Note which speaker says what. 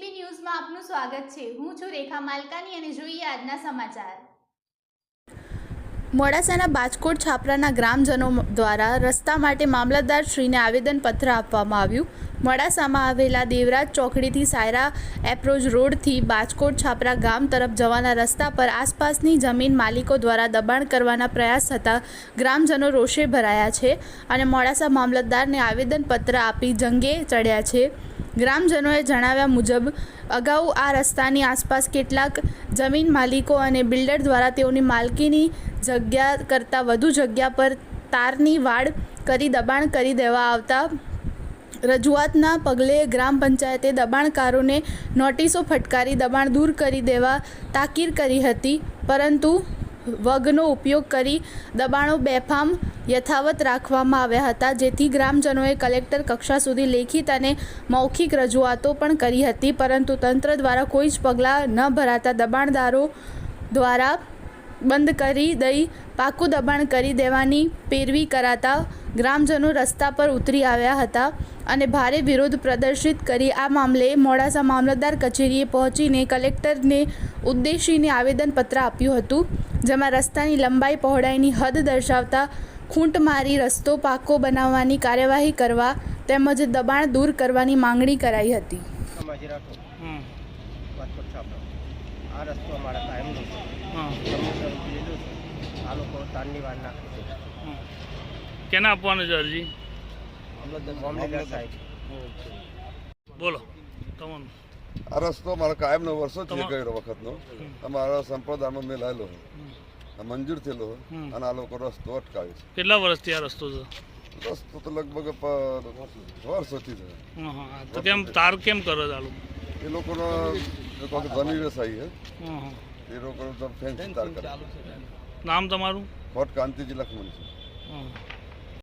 Speaker 1: સ્વાગત છે. હું છું રેખા માલકાની અને જોઈએ આજના સમાચાર.
Speaker 2: મોડાસાના બાજકોટ છાપરાના ગ્રામજનો દ્વારા રસ્તા માટે મામલતદાર શ્રીને આવેદનપત્ર આપવામાં આવ્યું. મોડાસામાં આવેલા દેવરાજ ચોકડીથી સાયરા એપ્રોચ રોડથી બાજકોટ છાપરા ગામ તરફ જવાના રસ્તા પર આસપાસની જમીન માલિકો દ્વારા દબાણ કરવાના પ્રયાસ થતાં ગ્રામજનો રોષે ભરાયા છે અને મોડાસા મામલતદારને આવેદનપત્ર આપી જંગે ચડ્યા છે. ગ્રામજનોએ જણાવ્યા મુજબ, અગાઉ આ રસ્તાની આસપાસ કેટલાક જમીન માલિકો અને બિલ્ડર દ્વારા તેઓની માલકીની જગ્યા કરતાં વધુ જગ્યા પર તારની વાડ કરી દબાણ કરી દેવા આવતા રજૂઆતના પગલે ગ્રામ પંચાયતે દબાણકારોને નોટિસો ફટકારી દબાણ દૂર કરી દેવા તાકીર કરી હતી, પરંતુ વગનો ઉપયોગ કરી દબાણો બેફામ યથાવત રાખવામાં આવ્યા હતા. જેથી ગ્રામજનોએ કલેક્ટર કક્ષા સુધી લેખિત અને મૌખિક રજૂઆતો પણ કરી હતી. પરંતુ તંત્ર દ્વારા કોઈ જ પગલાં ન ભરાતા દબાણદારો દ્વારા બંધ કરી દઈ પાકું દબાણ કરી દેવાની પેરવી કરાતા ગ્રામજનો રસ્તા પર ઉતરી આવ્યા હતા અને ભારે વિરોધ પ્રદર્શિત કરી. આ મામલે મોડાસા મામલતદાર કચેરીએ પહોંચીને કલેક્ટરને ઉદ્દેશીને આવેદનપત્ર આપ્યું હતું. જેમાં રસ્તાની લંબાઈ પહોળાઈની હદ દર્શાવતા ખૂંટ મારી રસ્તો પાકો બનાવવાની કાર્યવાહી કરવા તેમજ દબાણ દૂર કરવાની માંગણી કરાઈ હતી.
Speaker 3: અમાજી રાઠોડ
Speaker 4: હમ.
Speaker 3: રાજકોટ છાપરો આ રસ્તો અમારા કાયમનો છે.
Speaker 4: હા
Speaker 3: સમુદ્ર લીધું છે. આ લોકો તારની વાર નાખે છે.
Speaker 4: હમ. આપવાનું છે અરજી? બોલો. તમારું
Speaker 5: આ રસ્તો મારો કાયમનો વર્ષો છે ગયેલો વખતનો અમારા સંપ્રદાયમાં મેં લાયેલો મંજૂર થયેલો અને આ લોકો રસ્તો અટકાવે
Speaker 4: કેટલા વર્ષથી આ રસ્તો છે?
Speaker 5: રસ્તો તો લગભગ વર્ષોથી છે.
Speaker 4: તો કેમ તાર કેમ કરો છે લોકો?
Speaker 5: એ લોકોનો જમીન વ્યવસાયી હા એ લોકો ફેન્સ તાર કરે
Speaker 4: નામ તમારું?
Speaker 5: ખોટ કાંતિજી લખમણ છે.